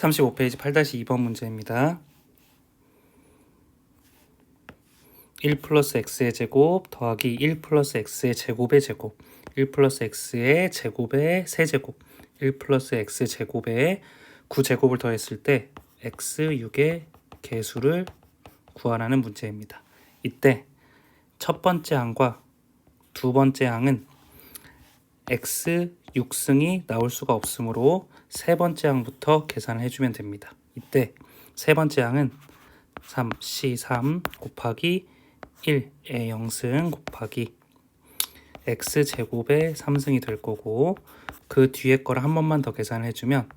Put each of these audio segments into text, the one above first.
35페이지 8-2번 문제입니다. 1 플러스 x의 제곱 더하기 1 플러스 x의 제곱의 제곱 1 플러스 x의 제곱의 세제곱 1 플러스 x 제곱의 9제곱을 더했을 때 x6의 개수를 구하라는 문제입니다. 이때 첫 번째 항과 두 번째 항은 x 6승이 나올 수가 없으므로 세 번째 항부터 계산을 해주면 됩니다. 이때 세 번째 항은 3c3 곱하기 1의 0승 곱하기 x 제곱의 3승이 될 거고 그 뒤에 거를 한 번만 더 계산을 해주면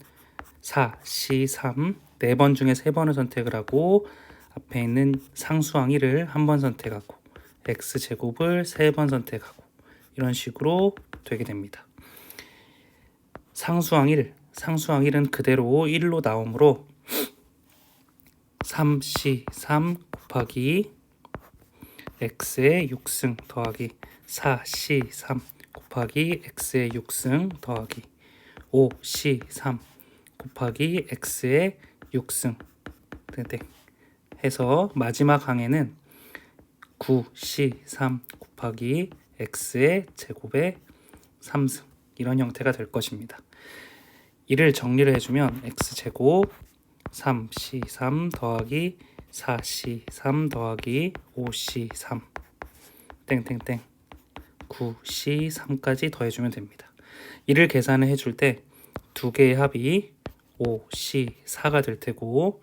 4c3 네 번 중에 세 번을 선택을 하고 앞에 있는 상수항 1을 한 번 선택하고 x 제곱을 세 번 선택하고 이런 식으로 되게 됩니다. 상수항 1, 상수항 1은 그대로 1로 나오므로 3c3 곱하기 x의 6승 더하기 4c3 곱하기 x의 6승 더하기 5c3 곱하기 x의 6승. 땡땡. 해서 마지막 항에는 9c3 곱하기 x의 제곱의 3승. 이런 형태가 될 것입니다. 이를 정리를 해주면 x 제곱 3c3 더하기 4c3 더하기 5c3 땡땡땡. 9c3까지 더해주면 됩니다. 이를 계산을 해줄 때 두 개의 합이 5c4가 될 테고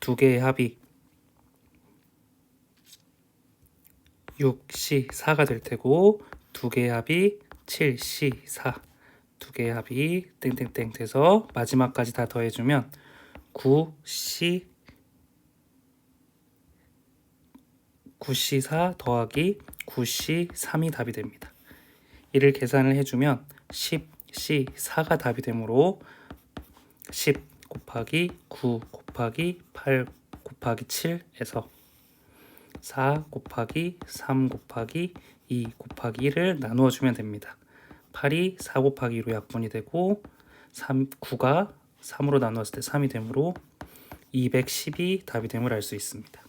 두 개의 합이 6c4가 될 테고 두 개의 합이 7c4 두 개의 합이 땡땡땡 돼서 마지막까지 다 더해주면 9c 9c4 더하기 9c3이 답이 됩니다. 이를 계산을 해주면 10c4가 답이 되므로 10 곱하기 9 곱하기 8 곱하기 7에서 4 곱하기 3 곱하기 2 곱하기 1을 나누어 주면 됩니다. 8이 4 곱하기 2로 약분이 되고 3, 9가 3으로 나누었을 때 3이 되므로 210이 답이 됨을 알 수 있습니다.